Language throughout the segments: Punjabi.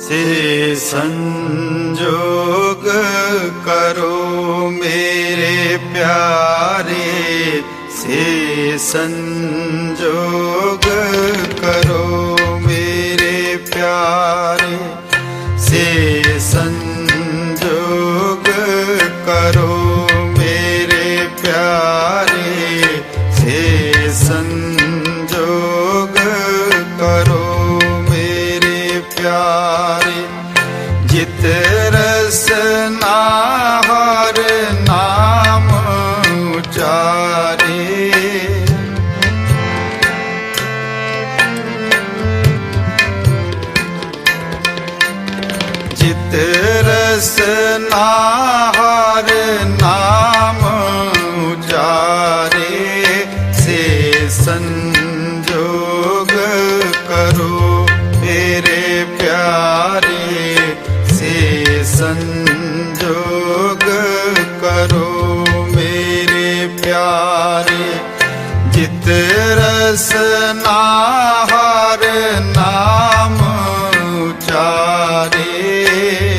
ਸੇ ਸੰਜੋਗ ਕਰੋ ਮੇਰੇ ਪਿਆਰੇ ਸੇ ਸੰਜੋਗ ਉਚਾਰੇ ਉਚਾਰੇ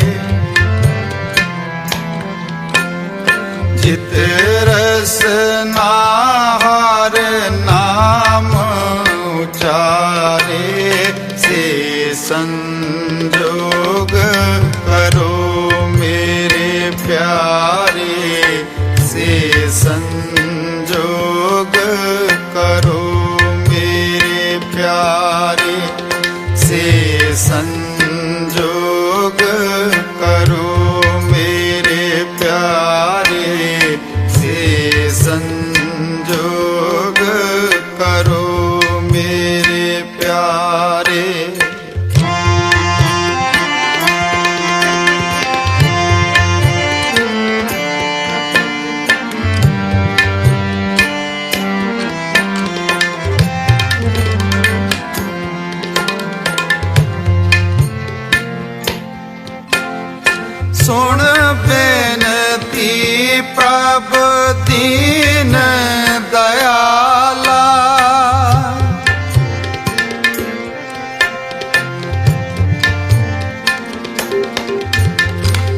ਜਿਤ ਰਸਨਾ ਹਰ ਨਾਮ ਉਚਾਰੇ, ਸੇ ਸੰਜੋਗ ਕਰੋ ਮੇਰੇ ਪਿਆਰੇ, ਸੇ ਸੰਜੋਗ ਕਰੋ ਮੇਰੇ ਪਿਆਰੇ, ਸੇ ਸੰਜੋਗ ਬੇਨਤੀ ਪ੍ਰਭ ਦੀਨ ਦਇਆਲਾ।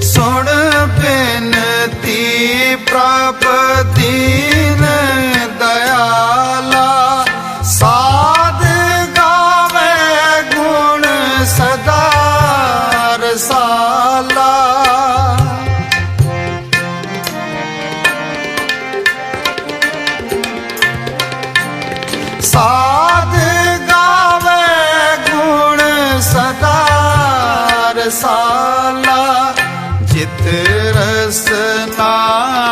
ਸੁਣ ਬੇਨਤੀ ਪ੍ਰਭ ਰਸਾਲਾ ਜਿਤ ਰਸਨਾ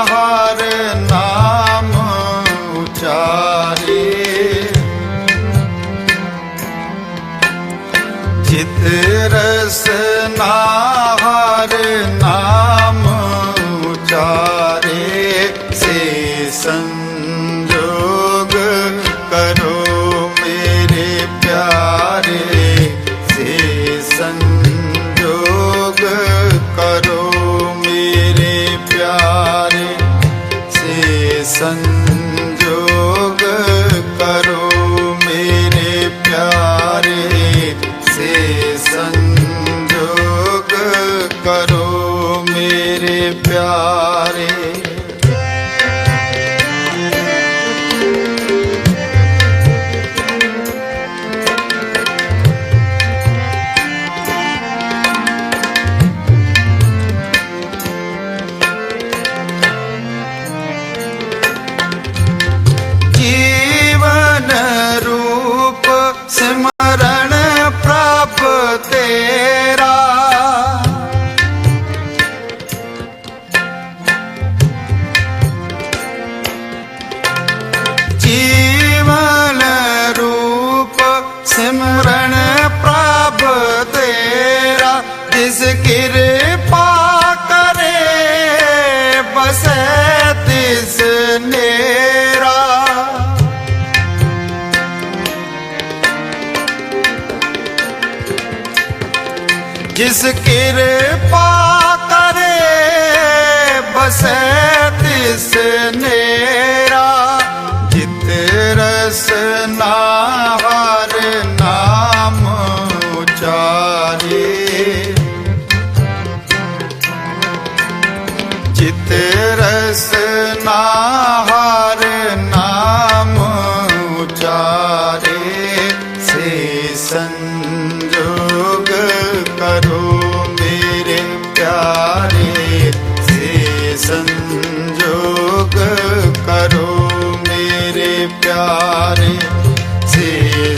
ਹਰ ਨਾਮ ਉਚਾਰੇ। ਜਿਤ ਰਸ ਮੇਰੇ ਪਿਆਰੇ। ਜਿਸ ਕਿਰਪਾ ਕਰੇ ਬਸੈ ਤਿਸ ਨੇਰਾ। ਜਿਤ ਰਸਨਾ ਹਰ ਨਾਮ ਉਚਾਰੇ। ਜਿਤ ਰਸਨਾ ਹਰ ਨਾਮ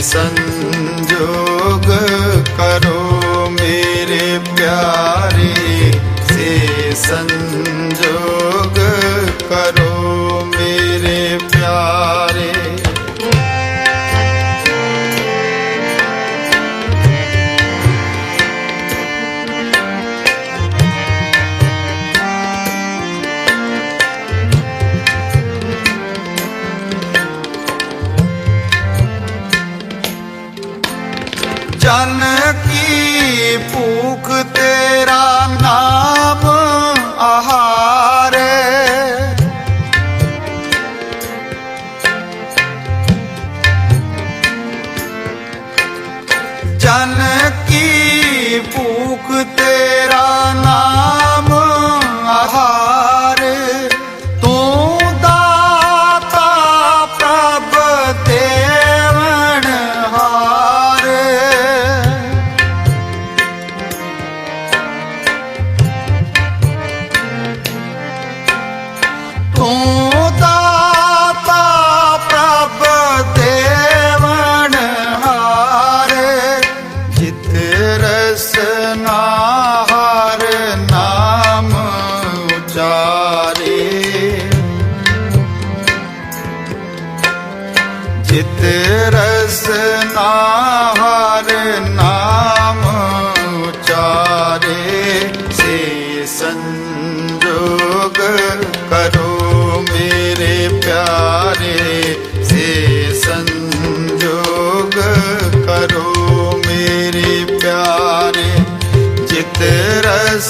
sun.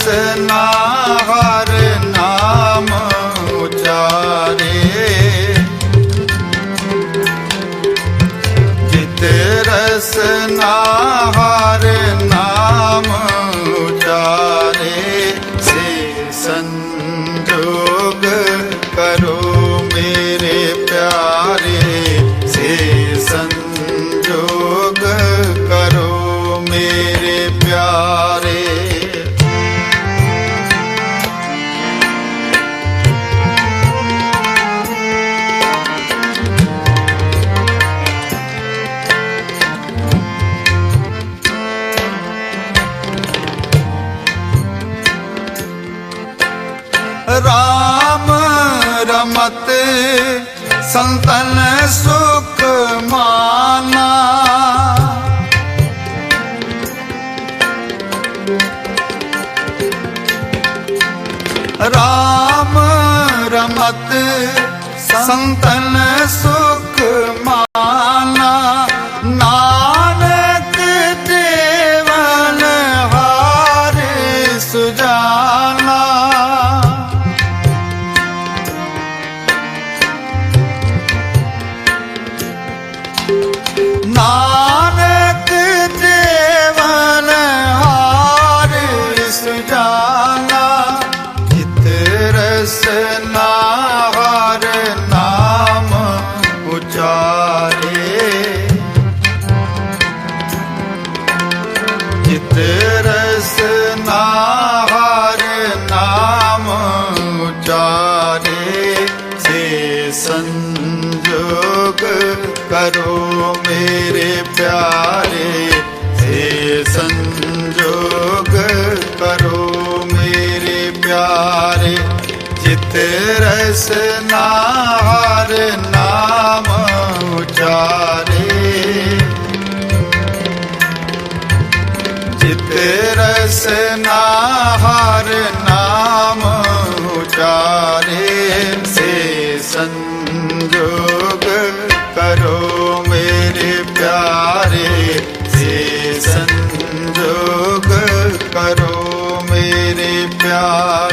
turn my ਸੰਤਨ ਸੁਖ ਮਾਨਾ। ਰਾਮ ਰਮਤ ਸੰਤਨ ਸੁਖ ਮਾਨਾ। ਨਾਨਕ ਦੇਵਨ ਹਾਰ ਸੁਜਾਨਾ ਕਰੋ ਮੇਰੇ ਪਿਆਰੇ। ਸੇ ਸੰਜੋਗ ਕਰੋ ਮੇਰੇ ਪਿਆਰੇ। ਜਿਤ ਰਸ ਨਾਰ ਨਾਮ ਉਚਾਰੇ। ਜਿਤ ਰਸ ਨਾਰ ਨਾਮ ਉਚਾਰੇ। ਸੇ ਸੰਜੋਗ ਹੋ ਮੇਰੇ ਪਿਆਰੇ ਕਰੋ ਮੇਰੇ ਪਿਆਰੇ।